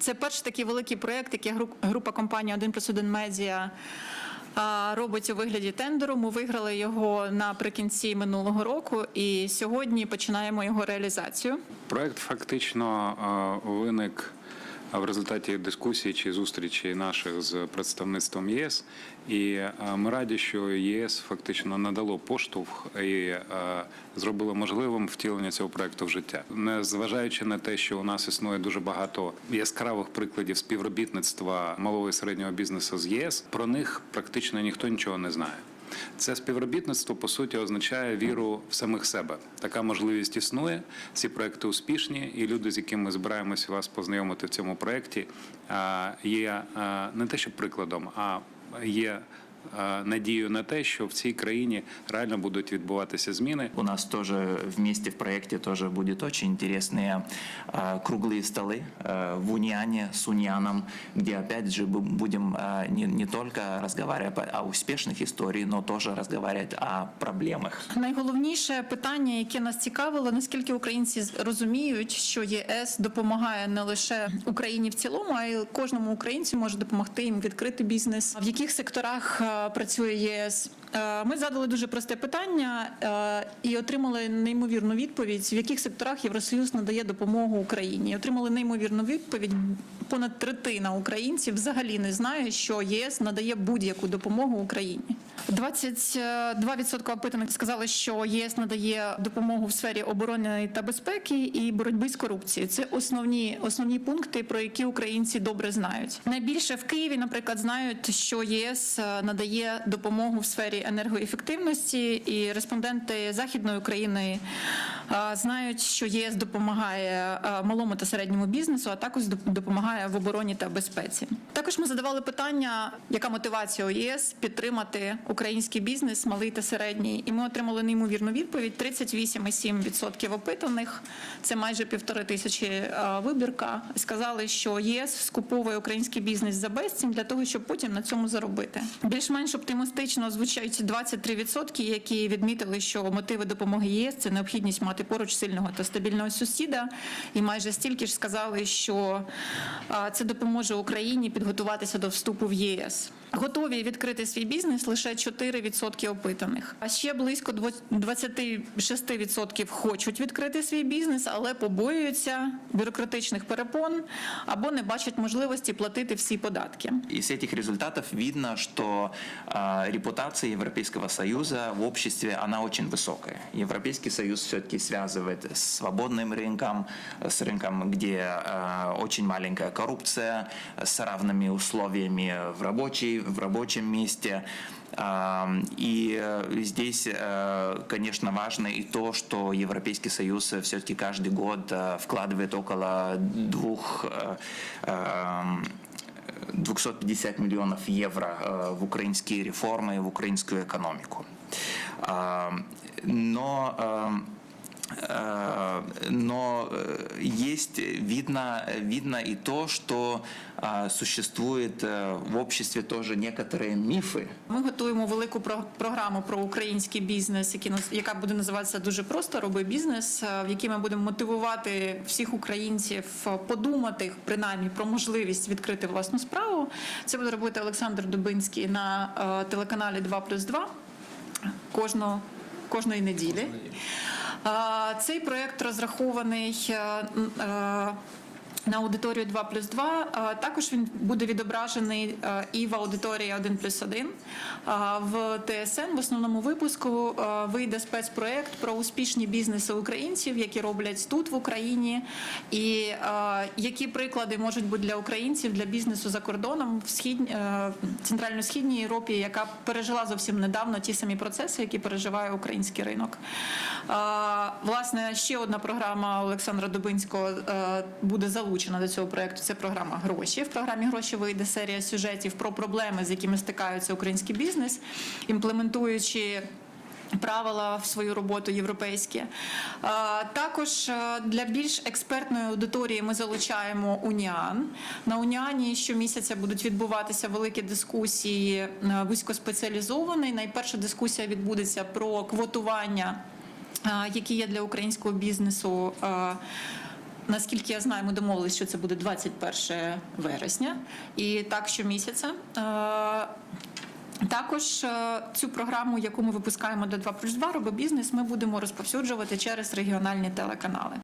Це перший такий великий проєкт, який група компанії 1 плюс 1 медіа робить у вигляді тендеру. Ми виграли його наприкінці минулого року, і сьогодні починаємо його реалізацію. Проект фактично виник в результаті дискусій чи зустрічей наших з представництвом ЄС. І е, ми раді, що ЄС фактично надало поштовх і е, зробило можливим втілення цього проекту в життя, не зважаючи на те, що у нас існує дуже багато яскравих прикладів співробітництва малого і середнього бізнесу з ЄС. Про них практично ніхто нічого не знає. Це співробітництво по суті означає віру в самих себе. Така можливість існує. Ці проекти успішні, і люди, з якими ми збираємося вас познайомити в цьому проєкті, є не те, що прикладом, а є а, надією на те, що в цій країні реально будуть відбуватися зміни. У нас тоже вместе в проекте тоже будет очень интересные э, круглые столы э, в Униане с Унианом, где опять же бу- будем э, не, не только разговаривать о успешных историях, но тоже разговаривать о проблемах. Найголовніше питання, яке нас цікавило, наскільки українці з- розуміють, що ЄС допомагає не лише Україні в цілому, а й кожному українцю може допомогти їм відкрити бізнес. В яких секторах е, працює єС? Е, Ми задали дуже просте питання е, і отримали неймовірну відповідь, в яких секторах Євросоюз надає допомогу Україні. Отримали неймовірну відповідь. Понад третина українців взагалі не знає, що ЄС надає будь-яку допомогу Україні. 22% опитаних сказали, що ЄС надає допомогу в сфері оборони та безпеки і боротьби з корупцією. Це основні основні пункти, про які українці добре знають. Найбільше в Києві, наприклад, знають, що ЄС е, надає допомогу в сфері енергоефективності, і респонденти західної України знають, що ЄС допомагає малому та середньому бізнесу, а також доп- допомагає в обороні та безпеці. Також ми задавали питання, яка мотивація у ЄС підтримати український бізнес, малий та середній, і ми отримали неймовірну відповідь: 38,7% опитаних, це майже півтори тисячі вибірка. Сказали, що ЄС скуповує український бізнес за безцінь для того, щоб потім на цьому заробити. Більш-менш оптимістично звучать 23%, які відмітили, що мотиви допомоги ЄС це необхідність мати поруч сильного та стабільного сусіда. І майже стільки ж сказали, що це допоможе Україні підготуватися до вступу в ЄС. Готові відкрити свій бізнес лише 4% опитаних. А ще близько 26% хочуть відкрити свій бізнес, але побоюються бюрократичних перепон або не бачать можливості платити всі податки. Из этих результатов видно, что э, репутация Европейского Союза в обществе, она очень высокая. Европейский Союз все-таки связывает с свободным рынком, с рынком, где э, очень маленькая коррупция, с равными условиями в, рабочей, в рабочем месте. А, И э, здесь, э, конечно, важно и то, что Европейский Союз все-таки каждый год э, вкладывает около двух э, эм, 250 миллионов евро э, в украинские реформы, в украинскую экономику. А, Но эм, э, но э, есть, видно, видно и то, что э, существует э, в обществе тоже некоторые мифы, Ми готуємо велику про- програму про український бізнес, який наз- яка буде називатися дуже просто Роби бізнес, е, в якій ми будемо мотивувати всіх українців е, подумати принаймні про можливість відкрити власну справу. Це буде робити Олександр Дубинський на е, телеканалі 2+,2 кожного. Кожної неділі Е, цей проект розрахований е, е, на аудиторію 2 плюс 2. Е, Також він буде відображений е, і в аудиторії 1 плюс 1. В ТСН в основному випуску е, вийде спецпроєкт про успішні бізнеси українців, які роблять тут в Україні, і е, які приклади можуть бути для українців для бізнесу за кордоном в схід... е, центрально-східній Європі, яка пережила зовсім недавно ті самі процеси, які переживає український ринок. Е, Власне, ще одна програма Олександра Дубинського е, буде залучена до цього проекту. Це програма гроші. В програмі гроші вийде серія сюжетів про проблеми, з якими стикаються український бізнес, імплементуючи. Правила в свою роботу європейські. Також для більш експертної аудиторії ми залучаємо Уніан. На Уніані щомісяця будуть відбуватися великі дискусії вузькоспеціалізовані. Найперша дискусія відбудеться про квотування, які є для українського бізнесу. Наскільки я знаю, ми домовилися, що це буде 21 вересня, і так щомісяця. Е, Також е, цю програму, яку ми випускаємо до 2 плюс 2, робить бізнес, ми будемо розповсюджувати через регіональні телеканали.